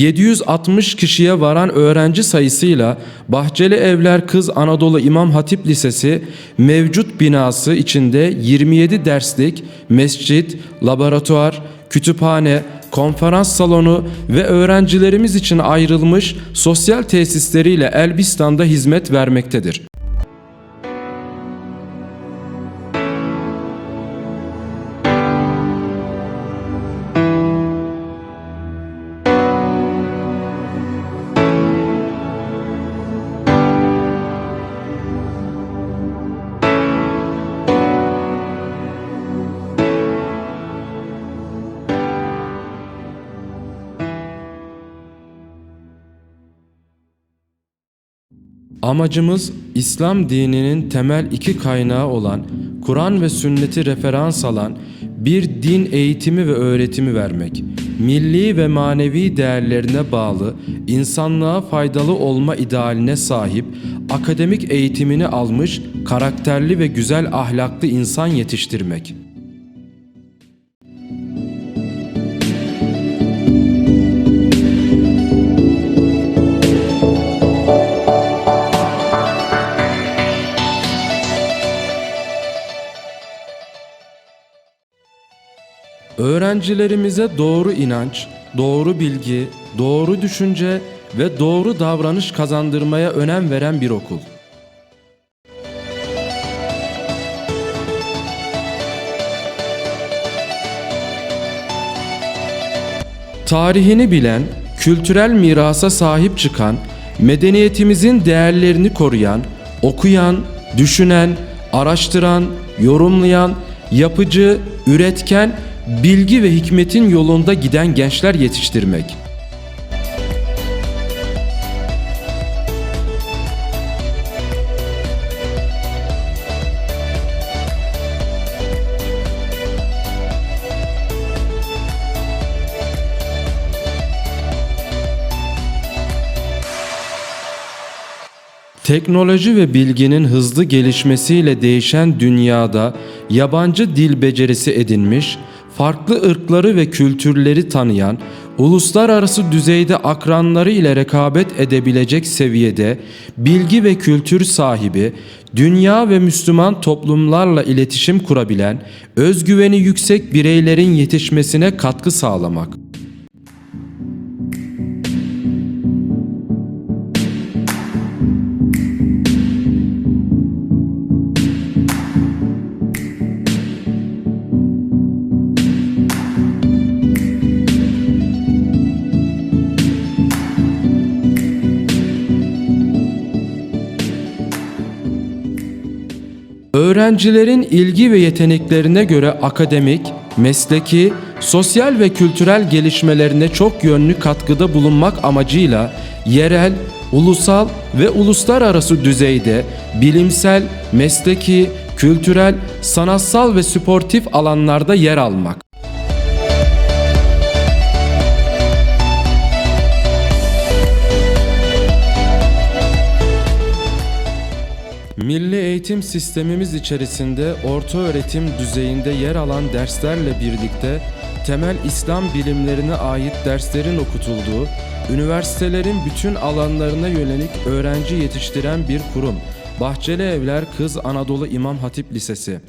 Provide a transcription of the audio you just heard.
760 kişiye varan öğrenci sayısıyla Bahçeli Evler Kız Anadolu İmam Hatip Lisesi mevcut binası içinde 27 derslik mescit, laboratuvar, kütüphane, konferans salonu ve öğrencilerimiz için ayrılmış sosyal tesisleriyle Elbistan'da hizmet vermektedir. Amacımız İslam dininin temel iki kaynağı olan Kur'an ve sünneti referans alan bir din eğitimi ve öğretimi vermek. Milli ve manevi değerlerine bağlı, insanlığa faydalı olma idealine sahip, akademik eğitimini almış, karakterli ve güzel ahlaklı insan yetiştirmek. Öğrencilerimize doğru inanç, doğru bilgi, doğru düşünce ve doğru davranış kazandırmaya önem veren bir okul. Tarihini bilen, kültürel mirasa sahip çıkan, medeniyetimizin değerlerini koruyan, okuyan, düşünen, araştıran, yorumlayan, yapıcı, üretken, bilgi ve hikmetin yolunda giden gençler yetiştirmek. Teknoloji ve bilginin hızlı gelişmesiyle değişen dünyada yabancı dil becerisi edinmiş, farklı ırkları ve kültürleri tanıyan, uluslararası düzeyde akranları ile rekabet edebilecek seviyede bilgi ve kültür sahibi, dünya ve Müslüman toplumlarla iletişim kurabilen, özgüveni yüksek bireylerin yetişmesine katkı sağlamak. Öğrencilerin ilgi ve yeteneklerine göre akademik, mesleki, sosyal ve kültürel gelişmelerine çok yönlü katkıda bulunmak amacıyla yerel, ulusal ve uluslararası düzeyde bilimsel, mesleki, kültürel, sanatsal ve sportif alanlarda yer almak. Milli eğitim sistemimiz içerisinde orta öğretim düzeyinde yer alan derslerle birlikte temel İslam bilimlerine ait derslerin okutulduğu, üniversitelerin bütün alanlarına yönelik öğrenci yetiştiren bir kurum. Bahçeli Evler Kız Anadolu İmam Hatip Lisesi.